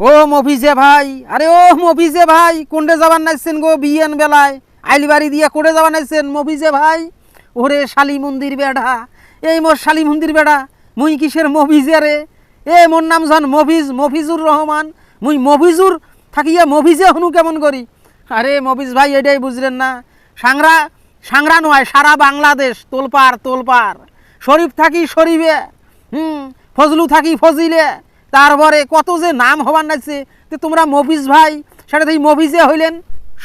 ও মফিজে ভাই, আরে ও মফিজে ভাই কোনটে যাবার নাইছেন গো বিয়েন বেলায়? আইলি বাড়ি দিয়ে কোটে যাবার নাইছেন মফিজে ভাই? ওরে শালি মন্দির বেড়া, এই মোর শালি মন্দির বেড়া, মুই কিসের মফিজে রে? এ মোর নাম জান মফিজ, মফিজুর রহমান, মুই মফিজুর থাকিয়া মফিজে হনু কেমন করি? আরে মফিজ ভাই, এটাই বুঝলেন না। সাংরা সাংরা নয়, সারা বাংলাদেশ তোলপার তোলপার শরীফ থাকি শরীফে, হুম, ফজলু থাকি ফজিলে। তারপরে কত যে নাম হবার নাইছে, তো তোমরা মফিজ ভাই, সেটা থেকে মফিজে হইলেন।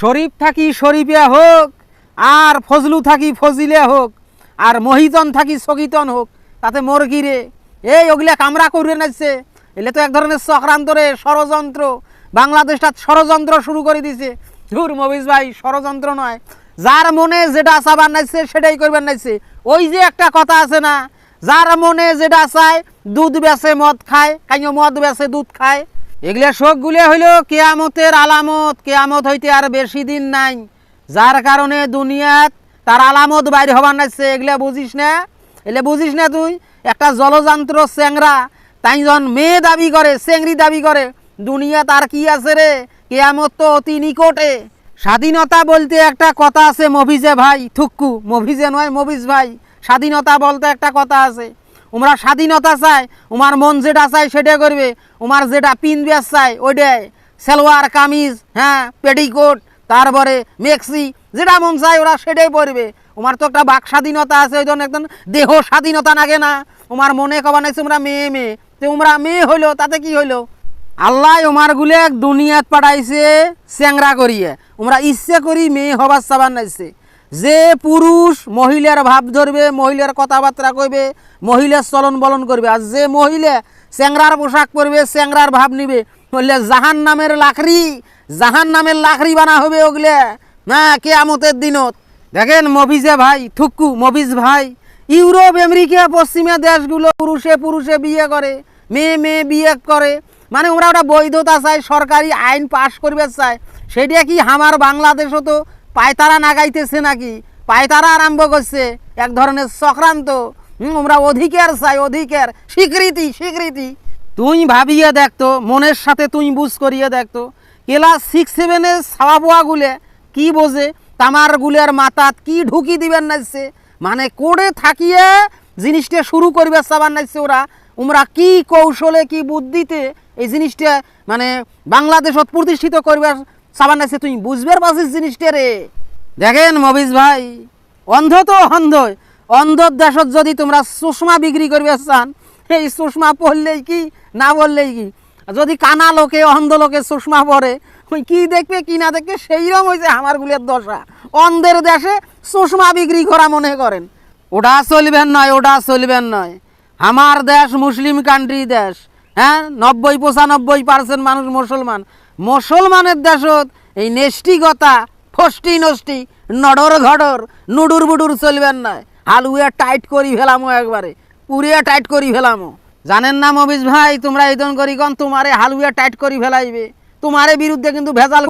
শরীফ থাকি শরীফে হোক, আর ফজলু থাকি ফজিলে হোক, আর মহিতন থাকি সগিতন হোক, তাতে মোর কি রে? এই ওগুলা কামরা করে নাইছে। এলে তো এক ধরনের চক্রান্তরে ষড়যন্ত্র। বাংলাদেশটা ষড়যন্ত্র শুরু করে দিছে। ধুর মফিজ ভাই, ষড়যন্ত্র নয়। যার মনে যেটা চাবার নাইছে, সেটাই করবার নাইছে। ওই যে একটা কথা আছে না যার মনে যেটা চায়, দুধ বেচে মদ খায়, কাইও মদ বেচে দুধ খায়। এগুলা শোকগুলো হইল কেয়ামতের আলামত, কেয়ামত হইতে আর বেশি দিন নাই। যার কারণে দুনিয়াত তার আলামত বাইরে হবার নাইছে এগুলা বুঝিস না। এলে বুঝিস না তুই? একটা জলযন্ত্র চ্যাংরা, তাই যখন মেয়ে দাবি করে চেংড়ি দাবি করে দুনিয়া তার কি আছে রে? কেয়ামত তো অতি নিকটে। স্বাধীনতা বলতে একটা কথা আছে মভিজে ভাই, থুক্কু। মভিজে নয় মভিজ ভাই। স্বাধীনতা বলতে একটা কথা আছে। ওমরা স্বাধীনতা চায়, উমার মন যেটা চায় সেটা করবে। উমার যেটা পিন ব্যাস চায়, ওইটাই। সালোয়ার, কামিজ হ্যাঁ পেটিকোট, তারপরে মেক্সি, যেটা মন চায় ওরা সেটাই পরবে। উমার তো একটা বাক স্বাধীনতা আছে, ওই জন্য একদম দেহ স্বাধীনতা নাগে না। উমার মনে কবা নাইছে উমরা মেয়ে মেয়ে। তো উমরা মেয়ে হইল, তাতে কি হইল? আল্লাহ উমার গুলে দুনিয়াত পাঠাইছে, চ্যাংরা করিয়ে। উমরা ইচ্ছে করি মেয়ে হবার চাবার নাইছে। যে পুরুষ মহিলার ভাব ধরবে, মহিলার কথাবার্তা কইবে, মহিলার চলন বলন করবে, আর যে মহিলা চ্যাংরার পোশাক পরবে, চ্যাংরার ভাব নিবে, বললে জাহান নামের লাকড়ি জাহান নামের লাকড়ি বানা হবে ওগুলে। হ্যাঁ কেয়ামতের দিনত। দেখেন মফিজে ভাই থুক্কু মফিজ ভাই, ইউরোপ, আমেরিকা, পশ্চিমা দেশগুলো পুরুষে পুরুষে বিয়ে করে, মেয়ে মেয়ে বিয়ে করে। মানে ওরা ওটা বৈধতা চায়, সরকারি আইন পাশ করবে চায়। সেটা কি আমার বাংলাদেশও তো পায়তারা নাগাইতেছে নাকি? পায়তারা আরম্ভ করছে। এক ধরনের চক্রান্ত। আমরা অধিকার চাই, অধিকার। স্বীকৃতি স্বীকৃতি। তুই ভাবিয়ে দেখতো মনের সাথে তুই বুঝ করিয়ে দেখতো ক্লাস সিক্স সেভেনের ছাওয়া কি বোঝে? তামার গুলের মাথাত কি ঢুকি দিবেন নাইছে? মানে কোড়ে থাকিয়ে জিনিসটা শুরু করবে চাবার নাইছে ওরা। ওমরা কি কৌশলে, কি বুদ্ধিতে এই জিনিসটা মানে বাংলাদেশত প্রতিষ্ঠিত করবে চাবার নাইছে তুই বুঝবার পারছিস জিনিসটা রে। দেখেন মবিজ ভাই, অন্ধ তো অন্ধ। অন্ধর দেশত যদি তোমরা চশমা বিক্রি করবে চান, এই চশমা পড়লেই কি, না বললেই কি? যদি কানা লোকে, অন্ধ লোকে চশমা পরে ওই কি দেখবে, কি না দেখবে সেইরকম হয়েছে আমার গুলের দশা। অন্ধের দেশে চশমা বিক্রি করা মনে করেন। ওটা চলবেন নয়, ওটা চলবেন নয়। আমার দেশ মুসলিম কান্ট্রি দেশ হ্যাঁ? নব্বই, পঁচানব্বই পার্সেন্ট মানুষ মুসলমান। মুসলমানের দেশত এই নেষ্টিকতা ফষ্টি নষ্টি, নডর ঘডর, নুডুর বুডুর চলবেন না হালুয়া টাইট করি ফেলামো একবারে পুরিয়া টাইট করি ফেলামো। জানেন না মবিস ভাই, তোমরা এই করি কন, তোমারে হালুয়া টাইট করি ফেলাইবে। তোমারে বিরুদ্ধে কিন্তু ভেজাল